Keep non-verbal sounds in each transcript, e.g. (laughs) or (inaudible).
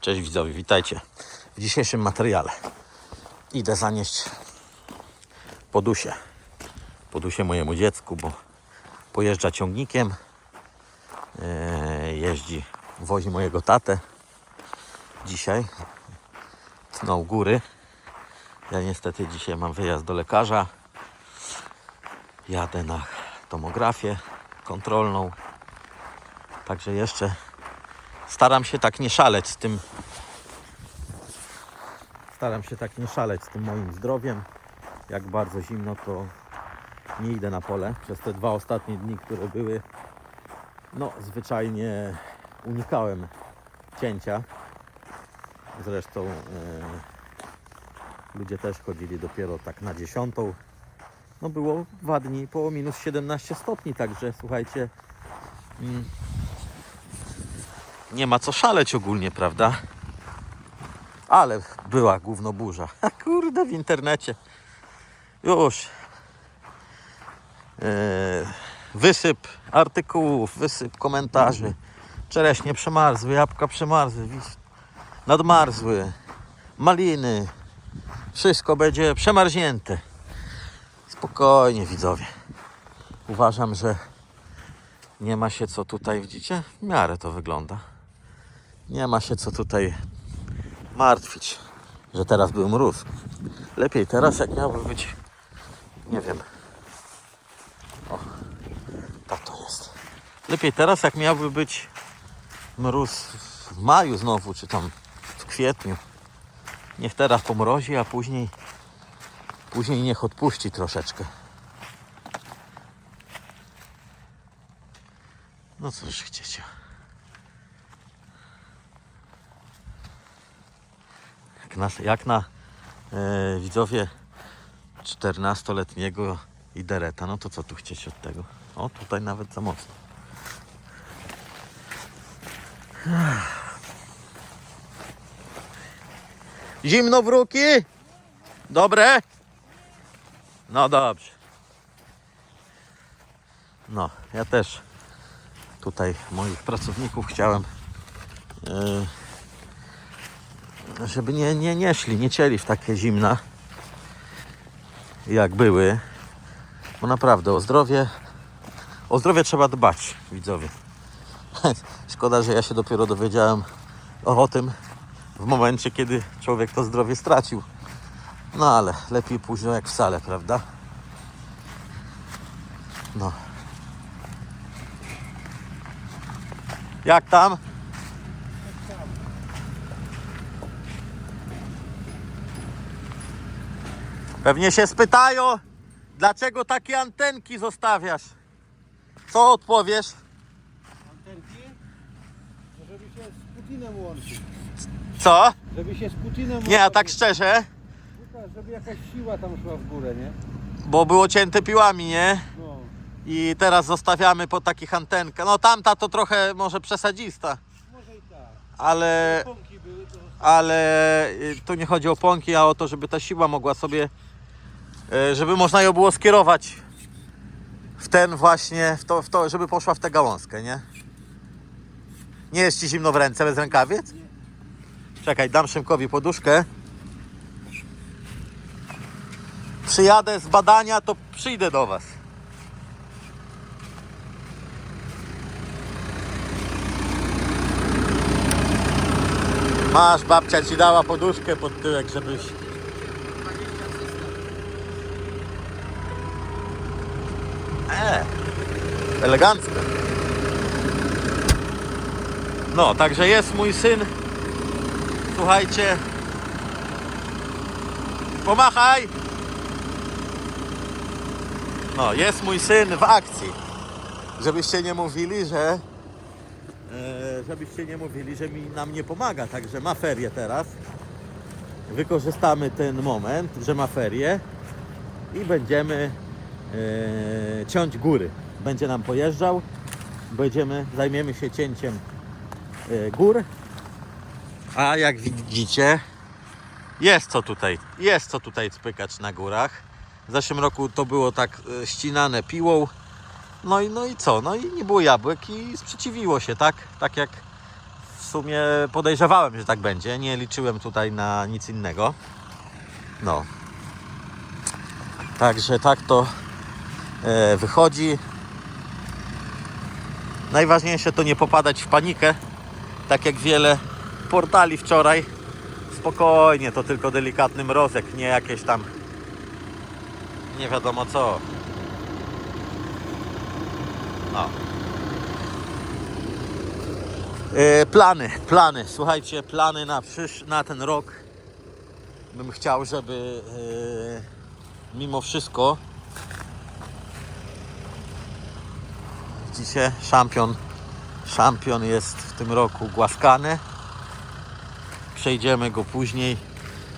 Cześć widzowie, witajcie. W dzisiejszym materiale idę zanieść podusie. Podusie mojemu dziecku, bo pojeżdża ciągnikiem. Eee, jeździ, wozi mojego tatę. Dzisiaj tnął góry. Ja niestety dzisiaj mam wyjazd do lekarza. Jadę na tomografię kontrolną. Także jeszcze staram się tak nie szaleć z tym. Staram się tak nie szaleć z tym moim zdrowiem. Jak bardzo zimno, to nie idę na pole. Przez te dwa ostatnie dni, które były, no zwyczajnie unikałem cięcia. Zresztą e, ludzie też chodzili dopiero tak na dziesiątą. No było dwa dni po minus 17 stopni, także słuchajcie, mm, nie ma co szaleć ogólnie, prawda? Ale była gówno burza. (laughs) Kurde, w internecie. Już. Eee, wysyp artykułów, wysyp komentarzy. Czereśnie przemarzły, jabłka przemarzły, nadmarzły, maliny. Wszystko będzie przemarznięte. Spokojnie, widzowie. Uważam, że nie ma się co tutaj, widzicie? W miarę to wygląda. Nie ma się co tutaj martwić, że teraz był mróz. Lepiej teraz, jak miałby być, nie wiem. O, tak to jest. Lepiej teraz, jak miałby być mróz w maju znowu, czy tam w kwietniu. Niech teraz pomrozi, a później, później niech odpuści troszeczkę. No cóż chcecie. Na, jak na e, widzowie 14-letniego Idereta, no to co tu chcieć od tego? O, tutaj nawet za mocno. Zimno wróki? Dobre? No dobrze. No, ja też tutaj moich pracowników chciałem, e, żeby nie, nie, nie szli, nie cieli w takie zimna, jak były. Bo naprawdę o zdrowie, o zdrowie trzeba dbać, widzowie. (laughs) Szkoda, że ja się dopiero dowiedziałem o, o tym w momencie, kiedy człowiek to zdrowie stracił. No ale lepiej późno jak wcale, prawda? No. Jak tam? Pewnie się spytają, dlaczego takie antenki zostawiasz? Co odpowiesz? Antenki? Żeby się z Putinem łączyć. Co? Żeby się z Putinem Nie, a łączyć. tak szczerze, Żeby jakaś siła tam szła w górę, nie? bo było cięte piłami, nie? No. I teraz zostawiamy po takich antenkach. No tamta to trochę może przesadzista, Może i tak. ale, Pąki były, to ale y, tu nie chodzi o pąki, a o to, żeby ta siła mogła sobie, żeby można ją było skierować w ten właśnie, w to, w to żeby poszła w tę gałązkę, nie? Nie jest ci zimno w ręce bez rękawiec? Czekaj, dam Szymkowi poduszkę. Przyjadę z badania, to przyjdę do Was. Masz, babcia ci dała poduszkę pod tyłek, żebyś... E, elegancko. No, także jest mój syn. Słuchajcie. Pomachaj. No, jest mój syn w akcji. Żebyście nie mówili, że e, żebyście nie mówili, że mi nam nie pomaga, także ma ferie teraz. Wykorzystamy ten moment, że ma ferie i będziemy ciąć góry. Będzie nam pojeżdżał, będziemy, zajmiemy się cięciem e, gór. A jak widzicie, jest co tutaj, jest co tutaj spykać na górach. W zeszłym roku to było tak e, ścinane piłą. No i, no i co? No i nie było jabłek i sprzeciwiło się, tak? Tak jak sumie podejrzewałem, że tak będzie. Nie liczyłem tutaj na nic innego. No. Także tak to wychodzi. Najważniejsze to nie popadać w panikę, tak jak wiele portali wczoraj. Spokojnie, to tylko delikatny mrozek, nie jakieś tam nie wiadomo co. No. E, plany, plany, słuchajcie, plany na przysz, na ten rok. Bym chciał, żeby e, mimo wszystko Widzicie, szampion, szampion jest w tym roku głaskany. Przejdziemy go później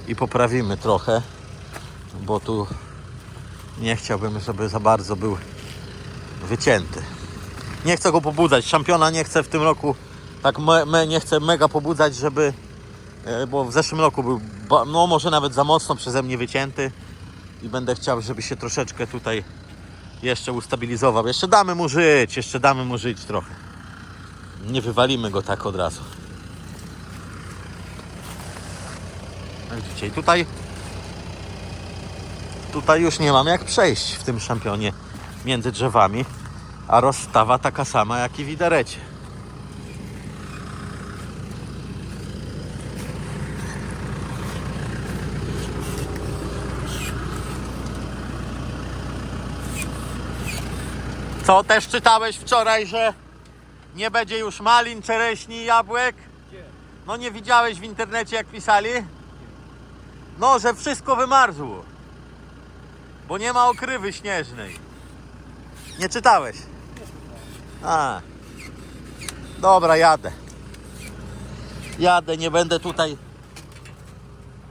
i poprawimy trochę, bo tu nie chciałbym, żeby za bardzo był wycięty. Nie chcę go pobudzać. Szampiona nie chcę w tym roku, tak me, me, nie chcę mega pobudzać, żeby, e, bo w zeszłym roku był, no może nawet za mocno przeze mnie wycięty i będę chciał, żeby się troszeczkę tutaj jeszcze ustabilizował. Jeszcze damy mu żyć, jeszcze damy mu żyć trochę. Nie wywalimy go tak od razu. Widzicie, i tutaj tutaj już nie mam jak przejść w tym szampionie między drzewami, a rozstawa taka sama jak i w widerecie. Co też czytałeś wczoraj, że nie będzie już malin, czereśni jabłek? No nie widziałeś w internecie jak pisali? No, że wszystko wymarzło. Bo nie ma okrywy śnieżnej. Nie czytałeś? A. Dobra, jadę. Jadę, nie będę tutaj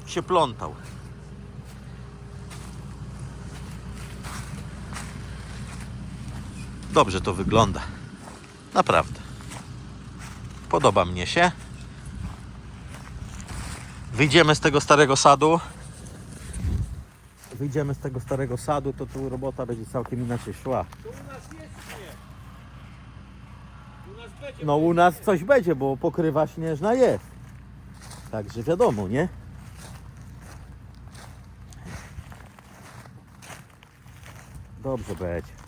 się plątał. Dobrze to wygląda. Naprawdę. Podoba mnie się. Wyjdziemy z tego starego sadu. Wyjdziemy z tego starego sadu, to tu robota będzie całkiem inaczej szła. No u nas coś będzie, bo pokrywa śnieżna jest. Także wiadomo, nie? Dobrze będzie.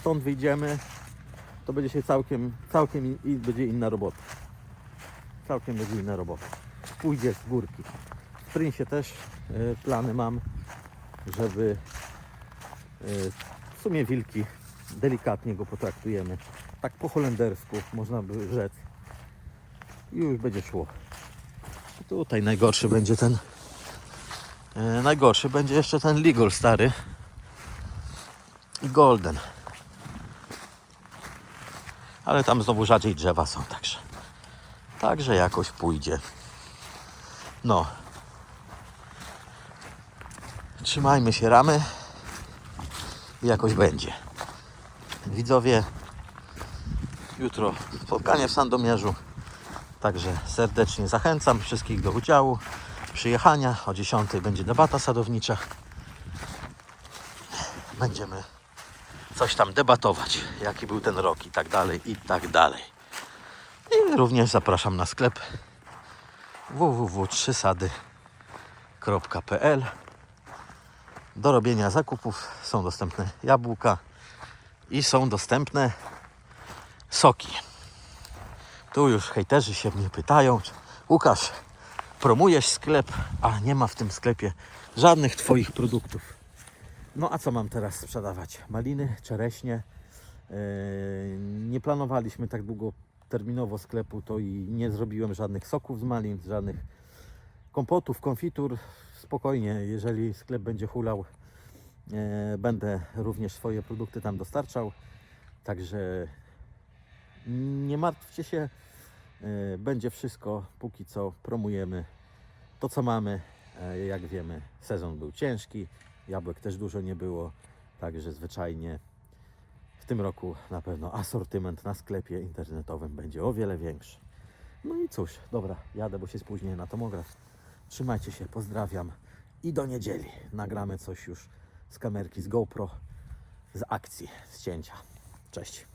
Stąd wyjdziemy, to będzie się całkiem, całkiem i, będzie inna robota. Całkiem będzie inna robota. Pójdzie z górki. W Princie też e, plany mam, żeby e, w sumie wilki delikatnie go potraktujemy. Tak po holendersku można by rzec. I już będzie szło. Tutaj najgorszy będzie ten. E, najgorszy będzie jeszcze ten Ligol stary. I Golden. Ale tam znowu rzadziej drzewa są, także. Także jakoś pójdzie. No. Trzymajmy się ramy. I jakoś będzie. Widzowie, jutro spotkanie w Sandomierzu. Także serdecznie zachęcam wszystkich do udziału, przyjechania. O 10 będzie debata sadownicza. Będziemy coś tam debatować, jaki był ten rok i tak dalej, i tak dalej. I również zapraszam na sklep www.trzysady.pl Do robienia zakupów są dostępne jabłka i są dostępne soki. Tu już hejterzy się mnie pytają, Łukasz, promujesz sklep, a nie ma w tym sklepie żadnych Twoich produktów. No a co mam teraz sprzedawać? Maliny, czereśnie. Yy, nie planowaliśmy tak długo terminowo sklepu, to i nie zrobiłem żadnych soków z malin, żadnych kompotów, konfitur. Spokojnie, jeżeli sklep będzie hulał, e, będę również swoje produkty tam dostarczał. Także nie martwcie się, e, będzie wszystko póki co promujemy to co mamy. Jak wiemy, sezon był ciężki, jabłek też dużo nie było, także zwyczajnie w tym roku na pewno asortyment na sklepie internetowym będzie o wiele większy. No i cóż, dobra, jadę, bo się spóźnię na tomograf. Trzymajcie się, pozdrawiam i do niedzieli nagramy coś już z kamerki z GoPro, z akcji, z cięcia. Cześć.